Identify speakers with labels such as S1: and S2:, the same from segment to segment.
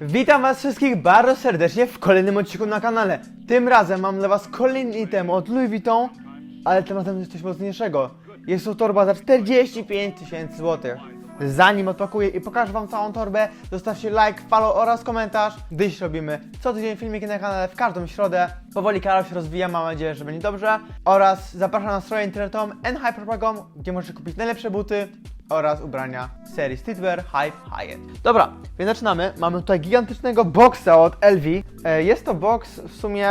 S1: Witam was wszystkich bardzo serdecznie w kolejnym odcinku na kanale. Tym razem mam dla was kolejny item od Louis Vuitton, ale tym razem jest coś mocniejszego. Jest to torba za 45 tysięcy złotych. Zanim odpakuję i pokażę wam całą torbę, zostawcie like, follow oraz komentarz, gdyż robimy co tydzień filmiki na kanale w każdą środę. Powoli kanał się rozwija, mam nadzieję, że będzie dobrze. Oraz zapraszam na stronę internetową nhyper.com, gdzie możecie kupić najlepsze buty oraz ubrania serii Streetwear Hype High-End. Dobra, więc zaczynamy. Mamy tutaj gigantycznego boxa od LV. E, Jest to box w sumie,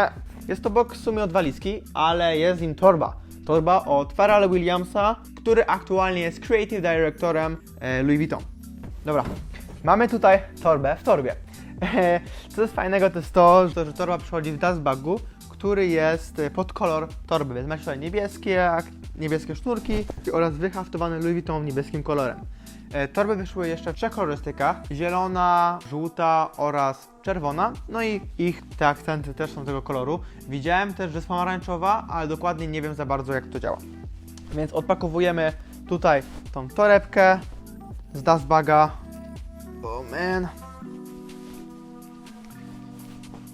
S1: jest to box w sumie od walizki, ale jest nim torba. Torba od Pharrell Williamsa, który aktualnie jest Creative Directorem e, Louis Vuitton. Dobra, mamy tutaj torbę w torbie. E, Co jest fajnego, to jest to, że torba przychodzi w dustbagu, który jest pod kolor torby, więc macie tutaj niebieskie, niebieskie sznurki oraz wyhaftowany Louis Vuitton niebieskim kolorem. E, Torby wyszły jeszcze w trzech kolorystykach, zielona, żółta oraz czerwona, no i ich te akcenty też są tego koloru. Widziałem też, że jest pomarańczowa, ale dokładnie nie wiem za bardzo jak to działa. Więc odpakowujemy tutaj tą torebkę z dustbaga. Oh man.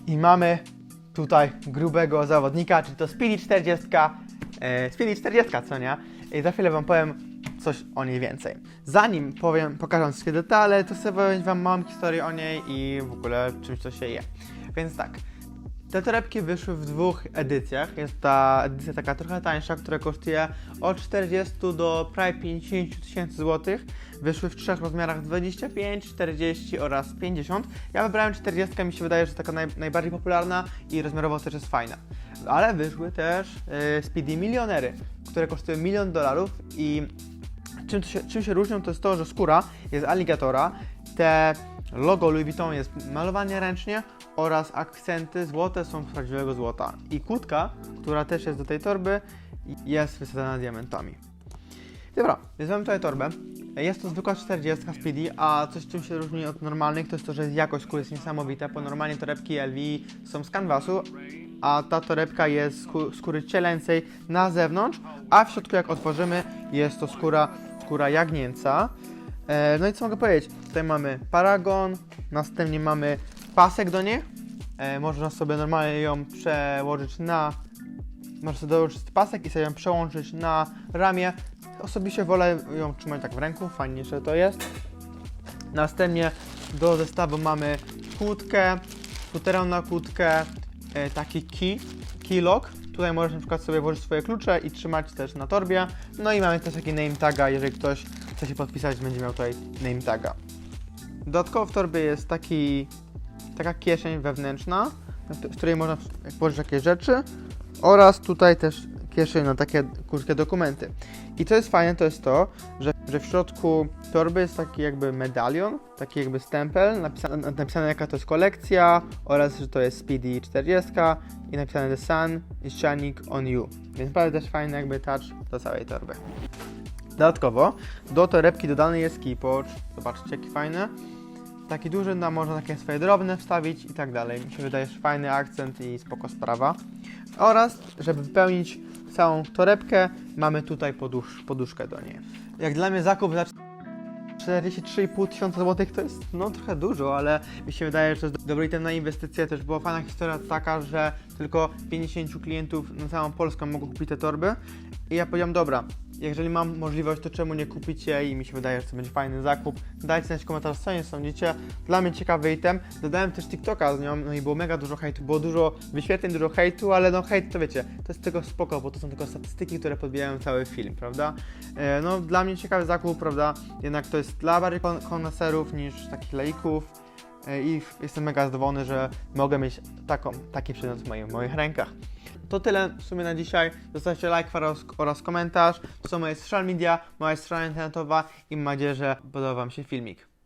S1: I mamy tutaj grubego zawodnika, czyli to Speedy 40, e, Speedy 40, co nie? I za chwilę Wam powiem coś o niej więcej. Zanim powiem, pokażę wszystkie detale, to chcę powiedzieć Wam małą historię o niej i w ogóle czymś, co się je. Więc tak, te torebki wyszły w dwóch edycjach. Jest ta edycja taka trochę tańsza, która kosztuje od 40 do prawie 50 tysięcy złotych. Wyszły w trzech rozmiarach 25, 40 oraz 50. Ja wybrałem 40, mi się wydaje, że taka naj, najbardziej popularna i rozmiarowo też jest fajna. Ale wyszły też yy, Speedy Milionery, które kosztują milion dolarów i czym, się, czym się różnią, to jest to, że skóra jest aligatora, te logo Louis Vuitton jest malowane ręcznie oraz akcenty złote są z prawdziwego złota. I kłódka, która też jest do tej torby, jest wysadzona diamentami. Dobra, więc mamy tutaj torbę. Jest to zwykła 40 Speedy, a coś czym się różni od normalnych to jest to, że jakość skóry jest niesamowita, bo normalnie torebki LV są z kanwasu, a ta torebka jest z skó- skóry cielęcej na zewnątrz, a w środku jak otworzymy jest to skóra, skóra jagnięca. E, no i co mogę powiedzieć? Tutaj mamy paragon, następnie mamy pasek do niej. E, można sobie normalnie ją przełożyć na Możesz sobie dołożyć pasek i sobie ją przełączyć na ramię. Osobiście wolę ją trzymać tak w ręku, fajnie, że to jest. Następnie do zestawu mamy kłódkę, futerę na kłódkę, e, taki key, key lock. Tutaj możesz na przykład sobie włożyć swoje klucze i trzymać też na torbie. No i mamy też taki name taga, jeżeli ktoś chce się podpisać, będzie miał tutaj name taga. Dodatkowo w torbie jest taki, taka kieszeń wewnętrzna, w której można włożyć jakieś rzeczy oraz tutaj też kieszeń na takie krótkie dokumenty. I co jest fajne, to jest to, że, że w środku torby jest taki jakby medalion, taki jakby stempel, napisane, napisane jaka to jest kolekcja oraz, że to jest Speedy 40 i napisane The Sun is shining on you. Więc naprawdę też fajny jakby touch do całej torby. Dodatkowo do torebki dodany jest keypatch. Zobaczcie jaki fajny. Taki duży, no można takie swoje drobne wstawić i tak dalej. Mi się wydaje, fajny akcent i spoko sprawa. Oraz, żeby wypełnić całą torebkę, mamy tutaj podusz, poduszkę do niej. Jak dla mnie zakup za 43,5 tysiąca złotych to jest no trochę dużo, ale mi się wydaje, że to jest dobry item na inwestycje. Też była fajna historia taka, że tylko 50 klientów na całą Polskę mogło kupić te torby. I ja powiedziałem, dobra, jeżeli mam możliwość, to czemu nie kupicie i mi się wydaje, że to będzie fajny zakup. Dajcie znać w komentarzu, co nie sądzicie. Dla mnie ciekawy item. Dodałem też TikToka z nią, no i było mega dużo hejtu, było dużo wyświetleń, dużo hejtu, ale no hejt to wiecie, to jest tylko spoko, bo to są tylko statystyki, które podbijają cały film, prawda? E, no dla mnie ciekawy zakup, prawda? Jednak to jest dla bardziej kon- koneserów niż takich laików. E, I jestem mega zadowolony, że mogę mieć taką, taki przedmiot w moich, w moich rękach. To tyle w sumie na dzisiaj. Zostawcie like oraz, oraz komentarz. To są moje social media, moja strona internetowa i mam nadzieję, że podoba Wam się filmik.